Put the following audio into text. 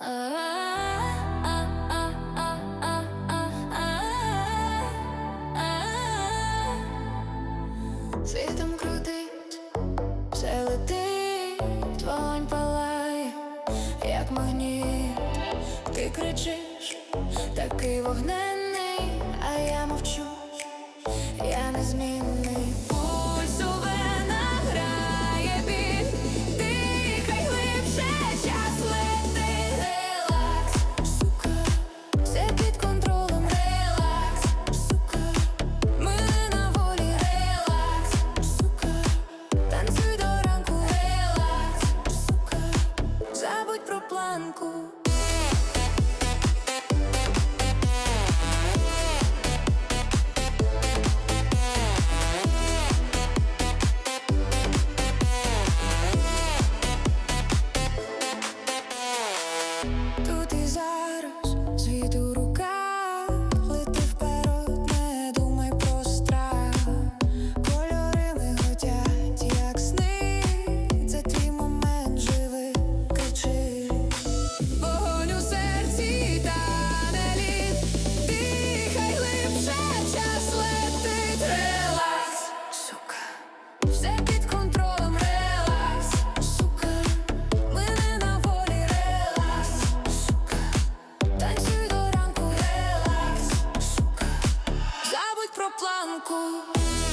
Світом крутить, все летить, вогонь палає, як магніт, ти кричиш, такий вогненний, а я мовчу, я незмінний. Пульс планку. Тут і зараз ранку.